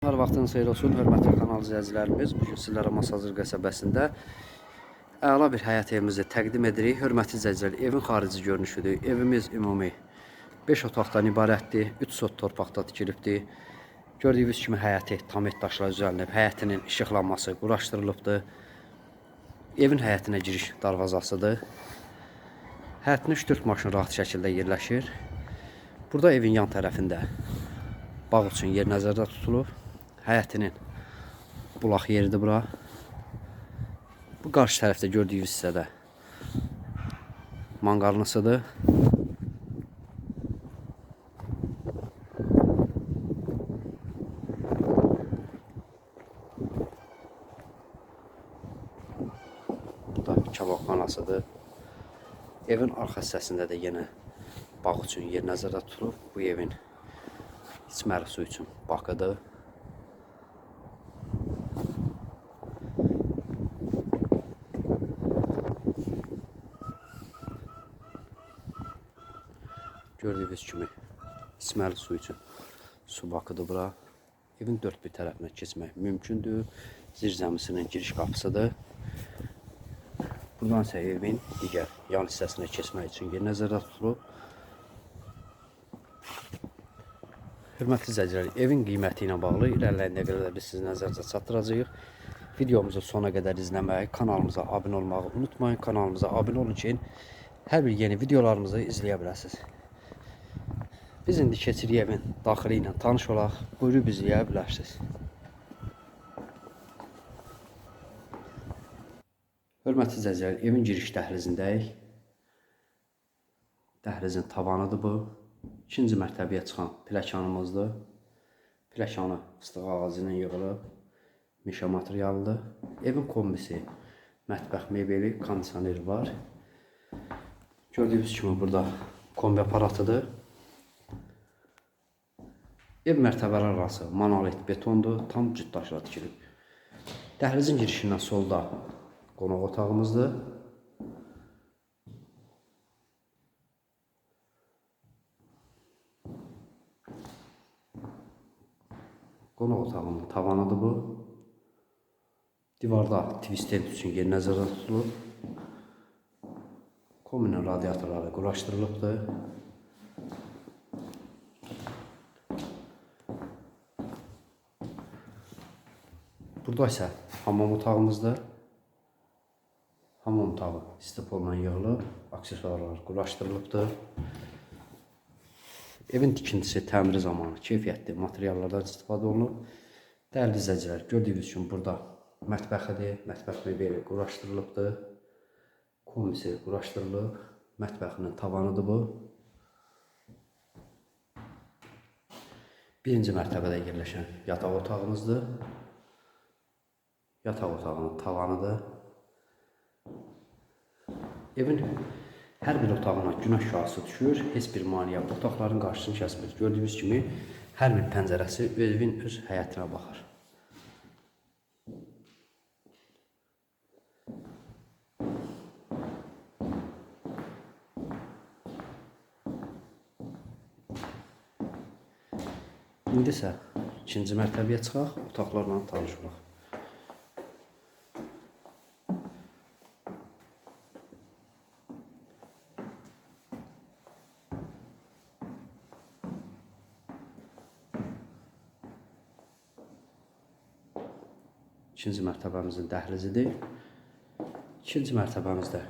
Hər vaxtınız xeyir olsun, hörmətli kanal izləyicilərimiz. Bu gün sizlərə Masazır qəsəbəsində əla bir həyat evimizi təqdim edirik. Hörmətli izləyicilər, evin xarici görünüşüdür. Evimiz ümumi 5 otaqdan ibarətdir. 3 sot torpaqda tikilibdir. Gördüyünüz kimi həyəti tam et daşlar düzəlinib. Həyətinin işıqlanması quraşdırılıbdır. Evin həyətinə giriş darvazasıdır. Həyətin 3-4 maşın rahat şəkildə yerləşir. Burada evin yan tərəfində bağ üçün yer nəzərdə tutulub. Həyətinin bulaq yeridir bura. Bu qarşı tərəfdə gördüyünüz hissədə manqarnısıdır. Bu da kababxanasıdır. Evin arxa hissəsində də yenə bağ üçün yer nəzərdə tutulub. Bu evin içməli su üçün bakıdır. Gördüyünüz kimi içməli su üçün su bakıdır bura. Evin dörd bir tərəfinə keçmək mümkündür. Zirzəmisinin giriş qapısıdır. Buradan isə evin digər yan hissəsinə keçmək üçün yer nəzərdə tutulub. Hörmətli izləyicilər, evin qiyməti ilə bağlı irəliləyən dəqiqələrdə biz sizin nəzərinizə çatdıracağıq. Videomuzu sona qədər izləməyi, kanalımıza abunə olmağı unutmayın. Kanalımıza abunə olun ki, hər bir yeni videolarımızı izləyə biləsiniz. Biz indi keçirik evin daxili ilə tanış olaq. Buyurub izləyə bilərsiniz. Hörmətli izləyicilər, evin giriş dəhlizindəyik. Dəhlizin tavanıdır bu. İkinci mərtəbəyə çıxan pləkanımızdır. Pləkanı fıstıq ağacı ilə yığılıb. Mişa materialıdır. Evin kombisi, mətbəx mebeli, kondisioneri var. Gördüyünüz kimi burada kombi aparatıdır. Ev mərtəbələr arası monolit betondur, tam cütdaşla tikilib. Dəhlizin girişindən solda qonaq otağımızdır. Qonaq otağının tavanıdır bu. Divarda twistent üçün yer nəzərdə tutulub. Kominin radiatorları quraşdırılıbdır. Burada isə hamam otağımızdır. Hamam otağı istipolla yığılıb, aksesuarlar quraşdırılıbdır. Evin tikintisi təmiri zamanı keyfiyyətli materiallardan istifadə olunub. Dəyərli izləyicilər, gördüyünüz kimi burada mətbəxidir, mətbəx mebeli quraşdırılıbdır. Komisi quraşdırılıb, mətbəxinin tavanıdır bu. Birinci mərtəbədə yerləşən yataq otağımızdır. Yataq otağının tavanıdır. Evin hər bir otağına günəş şüası düşür, heç bir maneə otaqların qarşısını kəsmir. Gördüyünüz kimi hər bir pəncərəsi evin öz həyətinə baxır. İndi isə ikinci mərtəbəyə çıxaq, otaqlarla tanış olaq. İkinci mərtəbəmizin dəhlizidir. İkinci mərtəbəmizdə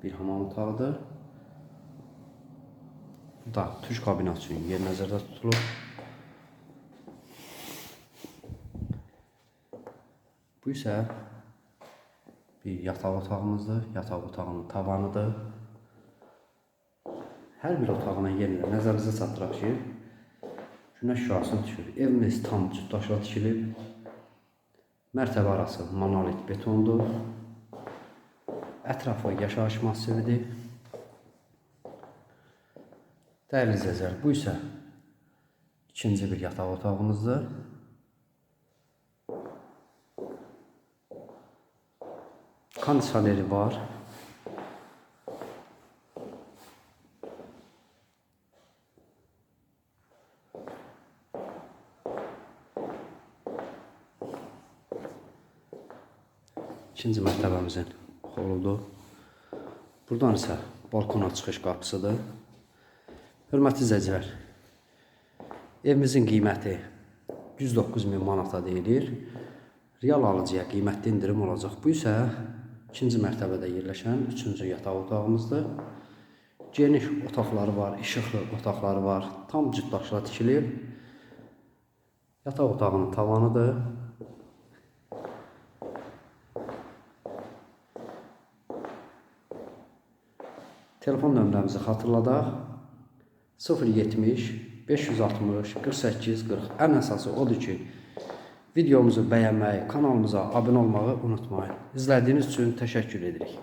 bir hamam otağıdır. Burada tuş kabinası üçün yer nəzərdə tutulub. Bu isə bir yataq otağımızdır. Yataq otağının tavanıdır. Hər bir otağına yerinə nəzərinizə çatdıraq ki, günəş şüası düşür. Evimiz tam cütdaşla tikilib. Mərtəbə arası monolit betondur. Ətrafı yaşayış massividir. Dəyərli izləyicilər, bu isə ikinci bir yataq otağımızdır. Kondisioneri var. İkinci mərtəbəmizin holudur. Buradan isə balkona çıxış qapısıdır. Hörmətli izləyicilər, evimizin qiyməti 109 min manata deyilir. Real alıcıya qiymətli indirim olacaq. Bu isə ikinci mərtəbədə yerləşən üçüncü yataq otağımızdır. Geniş otaqları var, işıqlı otaqları var. Tam cütdaşla tikilib. Yataq otağının tavanıdır. Telefon nömrəmizi xatırladaq. 070 560 48 40. Ən əsası odur ki, videomuzu bəyənməyi, kanalımıza abunə olmağı unutmayın. İzlədiyiniz üçün təşəkkür edirik.